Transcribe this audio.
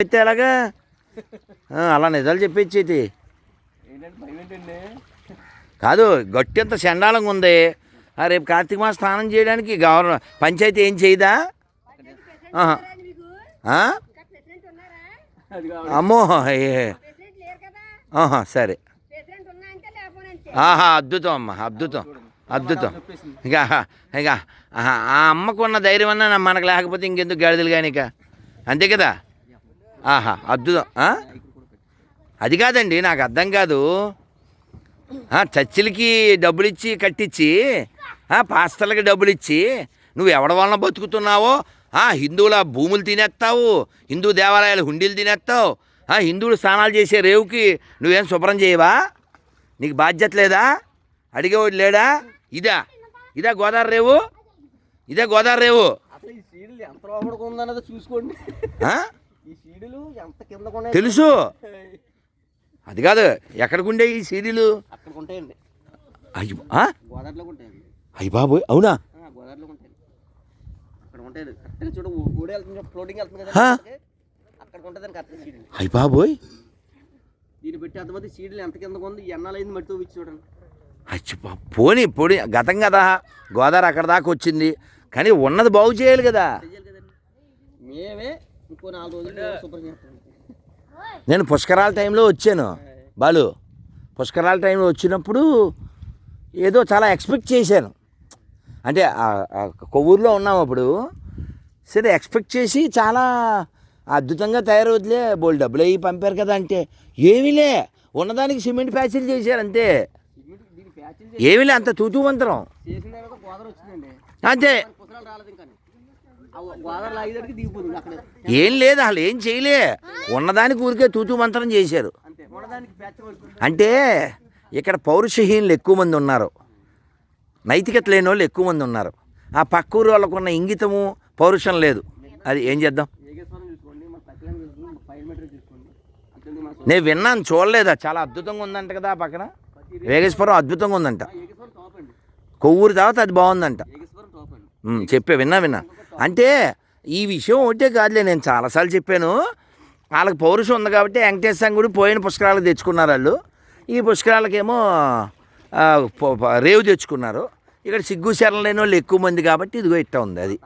చెప్తే ఎలాగా ఆ, అలా నిజాలు ఏంటండి కాదు గట్టి అంత చండాలంగా ఉంది. రేపు కార్తీక మాసం స్నానం చేయడానికి గవర్నమెంట్ పంచాయతీ ఏం చేయదా? అమ్మో సరే. ఆహా అద్భుతం అమ్మ అద్భుతం అద్భుతం. ఇక ఇక ఆ అమ్మకున్న ధైర్యం అన్న మనకు లేకపోతే ఇంకెందుకు గాడిదలు కానీ ఇక. అంతే కదా? ఆహా ఆ? అది కాదండి నాకు అర్థం కాదు. చర్చిలకి డబ్బులు ఇచ్చి కట్టించి పాస్తలకి డబ్బులు ఇచ్చి నువ్వు ఎవడ వలన బతుకుతున్నావో? ఆ, హిందువుల భూములు తినేస్తావు హిందూ దేవాలయాలు హుండీలు తినేస్తావు ఆ, హిందువులు స్నానాలు చేసే రేవుకి నువ్వేం శుభ్రం చేయవా? నీకు బాధ్యత లేదా? అడిగేవాడు లేడా? ఇదా ఇదా గోదావరి రేవు? ఇదే గోదావరి రేవు? చూసుకోండి. సీడులు తెలుసు. అది కాదు ఎక్కడికి ఉండే ఈ ఉంటాయండి అయ్యి బాబోయ్ అవునా? సీడులు. అయ్యి బాబోయ్. దీన్ని పెట్టి అంతమంది సీడులు ఎంత ఉంది ఎన్నాలైంది మట్టి తవ్వించి చూడండి. అచ్చి పోనీ పోనీ గతం కదా. గోదావరి అక్కడ దాకా వచ్చింది. కానీ ఉన్నది బాగు చేయాలి కదా. మేమే ఇంకో నాలుగు రోజులు మేము శుభ్రం చేస్తాం నేను పుష్కరాల టైంలో వచ్చాను. బాలు పుష్కరాల టైంలో వచ్చినప్పుడు ఏదో చాలా ఎక్స్పెక్ట్ చేశాను. అంటే కొవ్వూరులో ఉన్నాం అప్పుడు. సరే ఎక్స్పెక్ట్ చేసి చాలా అద్భుతంగా తయారవుతులే. బోల్ డబ్బులు అయ్యి పంపారు కదా అంటే. ఏమీలే ఉన్నదానికి సిమెంట్ ప్యాచీలు చేశారు అంతే. ఏమీలే అంత తూతూ మంత్రం. అంతే. ఏం లేదు అసలు ఏం చేయలే. ఉన్నదానికి ఊరికే తూతూ మంత్రం చేశారు. అంటే ఇక్కడ పౌరుషహీనులు ఎక్కువ మంది ఉన్నారు. నైతికత లేని వాళ్ళు ఎక్కువ మంది ఉన్నారు. ఆ పక్క ఊరు వాళ్ళకున్న ఇంగితము పౌరుషం లేదు. అది ఏం చేద్దాం? నేను విన్నాను చూడలేదా? చాలా అద్భుతంగా ఉందంట కదా ఆ పక్కన. వేగేశ్వరం అద్భుతంగా ఉందంట. కొవ్వూరు తర్వాత అది బాగుందంట. చెప్పే విన్నా విన్నా. అంటే ఈ విషయం ఒకటే కాదులే నేను చాలాసార్లు చెప్పాను. వాళ్ళకి పౌరుషం ఉంది కాబట్టి వెంకటేశ్వర గుడి పోయిన పుష్కరాలు తెచ్చుకున్నారు వాళ్ళు. ఈ పుష్కరాలకేమో రేవు తెచ్చుకున్నారు. ఇక్కడ సిగ్గు శరణ లేని వాళ్ళు ఎక్కువ మంది కాబట్టి ఇదిగో ఇట్టా ఉంది అది.